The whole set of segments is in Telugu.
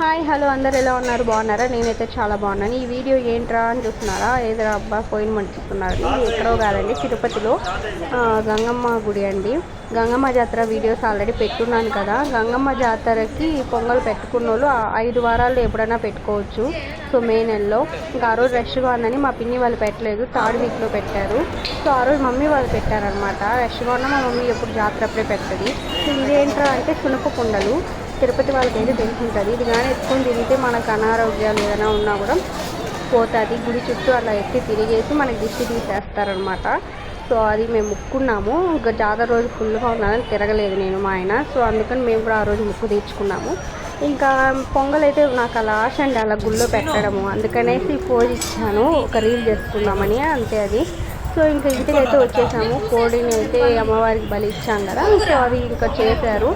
హాయ్ హలో అందరు ఎలా ఉన్నారు? బాగున్నారా? నేనైతే చాలా బాగున్నాను. ఈ వీడియో ఏంట్రా అని చూస్తున్నారా? ఏదో అబ్బా పోయిన మంచుతున్నారు ఎక్కడో కాదండి తిరుపతిలో. గంగమ్మ గుడి అండి. గంగమ్మ జాతర వీడియోస్ ఆల్రెడీ పెట్టున్నాను కదా. గంగమ్మ జాతరకి పొంగల్ పెట్టుకున్న వాళ్ళు ఐదు వారాల్లో ఎప్పుడైనా పెట్టుకోవచ్చు. సో మే నెలలో. ఇంకా ఆ రోజు రష్గా ఉందని మా పిన్ని వాళ్ళు పెట్టలేదు. థర్డ్ వీక్లో పెట్టారు. సో ఆ రోజు మమ్మీ వాళ్ళు పెట్టారనమాట రష్గా ఉన్న మా మమ్మీ ఎప్పుడు జాతర అప్పుడే పెడుతుంది. సో ఇదేంట్రా అంటే సునప కుండలు. తిరుపతి వాళ్ళకైతే తెలిసి ఉంటుంది ఇది కానీ ఎత్తుకొని తిరిగితే మనకు అనారోగ్యాలు ఏదైనా ఉన్నా కూడా పోతుంది. గుడి చుట్టూ అలా ఎత్తి తిరిగేసి మనకి దిష్టి తీసేస్తారనమాట సో అది మేము ముక్కున్నాము. ఇంకా జాతర రోజు ఫుల్గా ఉన్నదని తిరగలేదు నేను మా ఆయన. సో అందుకని మేము కూడా ఆ రోజు ముక్కు తీర్చుకున్నాము. ఇంకా పొంగల్ అయితే నాకు అలా ఆశ అండి. అలా గుళ్ళో పెట్టడము. అందుకనేసి పోజ్ ఇచ్చాను. ఒక రీల్ చేసుకుందామని. అంతే అది. సో ఇంకా ఇంటికి అయితే వచ్చేసాము. కోడిని అయితే అమ్మవారికి బలి ఇచ్చాం కదా. సో అవి ఇంకా చేశారు.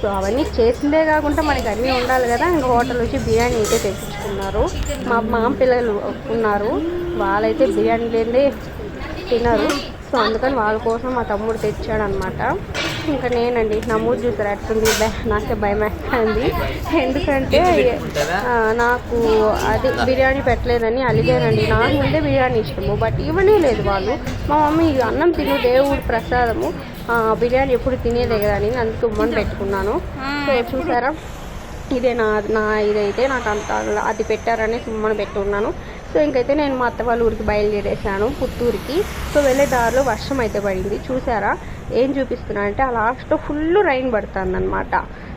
సో అవన్నీ చేసిందే కాకుండా మనకి అన్నీ ఉండాలి కదా. ఇంకా హోటల్ వచ్చి బిర్యానీ అయితే తెప్పించుకున్నారు. మా మామ పిల్లలు ఉన్నారు. వాళ్ళైతే బిర్యానీ లేదే తినరు. సో అందుకని వాళ్ళ కోసం మా తమ్ముడు తెచ్చాడు అనమాట ఇంకా నేనండి నా మూడు చూసారు? అట్టుంది నాకే భయం వేస్తుంది ఎందుకంటే నాకు అది బిర్యానీ పెట్టలేదని అలిగానండి. నాకు ముందే బిర్యానీ ఇష్టము బట్ ఇవ్వనే లేదు వాళ్ళు. మా మమ్మీ "ఇది అన్నం తిను దేవుడు ప్రసాదము. బిర్యానీ ఎప్పుడు తినేదే కదా అని అందుకు ఉమ్మని పెట్టుకున్నాను. సో చూసారా? ఇదే నా నా ఇదైతే నాకు అంత అది పెట్టారని సుమ్మని పెట్టున్నాను. సో ఇంకైతే నేను మా అత్త వాళ్ళ ఊరికి బయలుదేరేసాను పుత్తూరుకి. సో వెళ్ళే దారిలో వర్షం అయితే పడింది. చూసారా? ఏం చూపిస్తున్నా అంటే ఆ లాస్ట్లో ఫుల్ రైన్ పడుతుంది అనమాట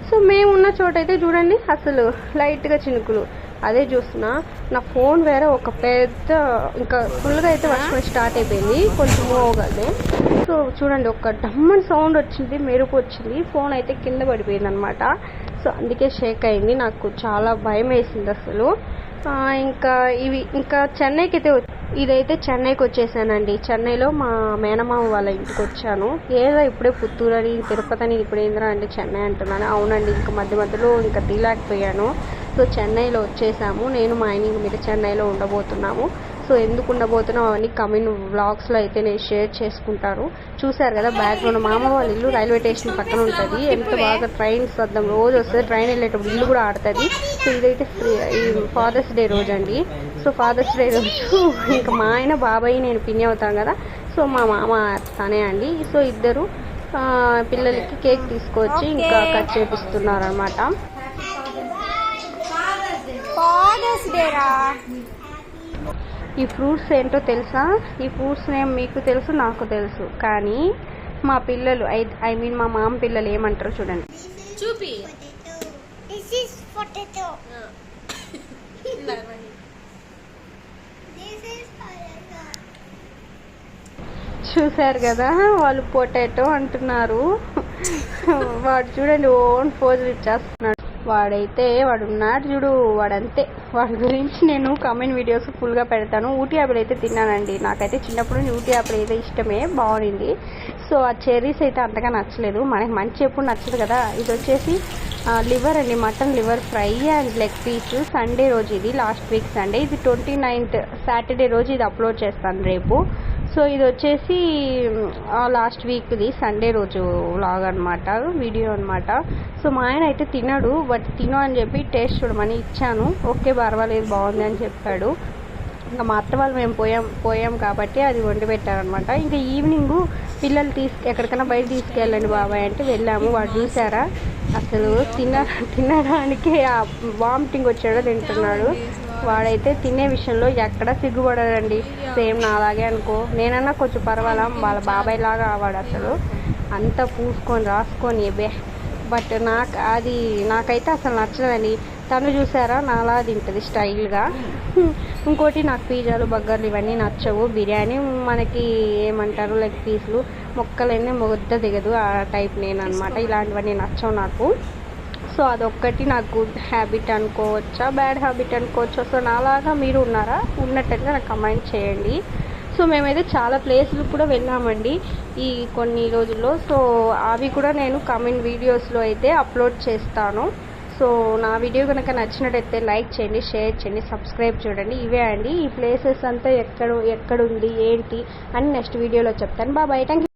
సో మేము ఉన్న చోట అయితే చూడండి అసలు లైట్గా చినుకులు. అదే చూస్తున్నా. నా ఫోన్ వేరే ఒక పెద్ద ఇంకా ఫుల్గా అయితే వర్షం స్టార్ట్ అయిపోయింది. కొంచెం మోగదే సో చూడండి ఒక డమ్మని సౌండ్ వచ్చింది మెరుపు వచ్చింది. ఫోన్ అయితే కింద పడిపోయింది అనమాట సో అందుకే షేక్ అయింది. నాకు చాలా భయం వేసింది అసలు. ఇంకా ఇవి ఇంకా చెన్నైకి అయితే ఇదైతే చెన్నైకి వచ్చేసానండి. చెన్నైలో మా మేనమామ వాళ్ళ ఇంటికి వచ్చాను. ఏదో ఇప్పుడే పుత్తూరు అని తిరుపతి అని ఇప్పుడు ఏంద్రా అంటే చెన్నై అంటున్నాను. అవునండి ఇంకా మధ్య మధ్యలో ఇంకా తీయలేకపోయాను. సో చెన్నైలో వచ్చేసాము. నేను మా ఆయన మీద చెన్నైలో ఉండబోతున్నాము. సో ఎందుకు ఉండబోతున్నాం అవన్నీ కమింగ్ వ్లాగ్స్లో అయితే నేను షేర్ చేసుకుంటారు చూశారు కదా బ్యాక్గ్రౌండ్ మా అమ్మ వాళ్ళ ఇల్లు రైల్వే స్టేషన్ పక్కన ఉంటుంది. ఎంత బాగా ట్రైన్స్ వద్దాం రోజు వస్తుంది. ట్రైన్ వెళ్ళేటప్పుడు ఇల్లు కూడా ఆడుతుంది. సో ఇదైతే ఫ్రీ ఈ ఫాదర్స్ డే రోజు అండి సో ఫాదర్స్ డే రోజు ఇంకా మా ఆయన బాబాయ్ నేను పిన్ని అవుతాం కదా. సో మా మామ తనే అండి. సో ఇద్దరు పిల్లలకి కేక్ తీసుకొచ్చి ఇంకా కట్ చేపిస్తున్నారు అనమాట ఈ ఫ్రూట్స్ ఏంటో తెలుసా? ఈ ఫ్రూట్స్ నేమ్ మీకు తెలుసు నాకు తెలుసు. కానీ మా పిల్లలు ఐ ఐ మీన్ మా మామ పిల్లలు ఏమంటారో చూడండి. చూపి. చూశారు కదా వాళ్ళు పొటాటో అంటున్నారు. వాడు చూడండి ఓన్ పోజులు ఇచ్చేస్తున్నాడు వాడైతే వాడున్నాడు చూడు వాడంతే. వాడి గురించి నేను కామెంట్ వీడియోస్ ఫుల్గా పెడతాను. ఊటీ యాపిల్ అయితే తిన్నానండి. నాకైతే చిన్నప్పుడు నుంచి ఊటీ యాపిల్ అయితే ఇష్టమే బాగుంది సో ఆ చెర్రీస్ అయితే అంతగా నచ్చలేదు. మనకి మంచి ఎప్పుడు నచ్చదు కదా. ఇది వచ్చేసి లివర్ అండి. Mutton liver fry and leg piece. Sunday రోజు ఇది. Last week Sunday. ఇది ట్వంటీ నైన్త్ సాటర్డే రోజు ఇది అప్లోడ్ చేస్తాను రేపు. సో ఇది వచ్చేసి లాస్ట్ వీక్ది సండే రోజు లాగ్ అనమాట వీడియో అనమాట సో మా ఆయన అయితే తినడు బట్ తిను అని చెప్పి టేస్ట్ చూడమని ఇచ్చాను. ఓకే పర్వాలేదు బాగుంది అని చెప్పాడు. ఇంకా మా అత్త వాళ్ళు మేము పోయాం పోయాం కాబట్టి అది వండి పెట్టారనమాట ఇంకా ఈవినింగ్ పిల్లలు తీసుకు ఎక్కడికైనా బయట తీసుకెళ్ళండి బాబాయ్ అంటే వెళ్ళాము. వాడు చూసారా? అసలు తిన తినడానికి వామిటింగ్ వచ్చాడో తింటున్నాడు. వాడైతే తినే విషయంలో ఎక్కడ సిగ్గుపడడండి. సేమ్ నాలాగే అనుకో. నేనన్నా కొంచెం పర్వాలా? వాళ్ళ బాబాయ్ లాగా అవాడు అసలు. అంతా పూసుకొని రాసుకొని బే బట్ నాకు అది నాకైతే అసలు నచ్చదండి తను చూసారా? నాలా తింటుంది స్టైల్గా. ఇంకోటి నాకు పిజ్జాలు బర్గర్లు ఇవన్నీ నచ్చవు. బిర్యానీ మనకి ఏమంటారు? లెగ్ పీసులు. మొక్కలన్నీ మొద్ద దిగదు ఆ టైప్ నేను అనమాట ఇలాంటివన్నీ నచ్చవు నాకు. సో అదొక్కటి నాకు గుడ్ హ్యాబిట్ అనుకోవచ్చా? బ్యాడ్ హ్యాబిట్ అనుకోవచ్చా? సో నాలాగా మీరు ఉన్నారా? ఉన్నట్టయితే నాకు కమెంట్ చేయండి. సో మేమైతే చాలా ప్లేస్లు కూడా వెళ్ళామండి ఈ కొన్ని రోజుల్లో. సో అవి కూడా నేను కమెంట్ వీడియోస్లో అయితే అప్లోడ్ చేస్తాను. సో నా వీడియో కనుక నచ్చినట్టయితే లైక్ చేయండి షేర్ చేయండి సబ్స్క్రైబ్ చూడండి. ఇవే అండి ఈ ప్లేసెస్ అంతా ఎక్కడ ఎక్కడుంది ఏంటి అని నెక్స్ట్ వీడియోలో చెప్తాను. బాబాయ్ థ్యాంక్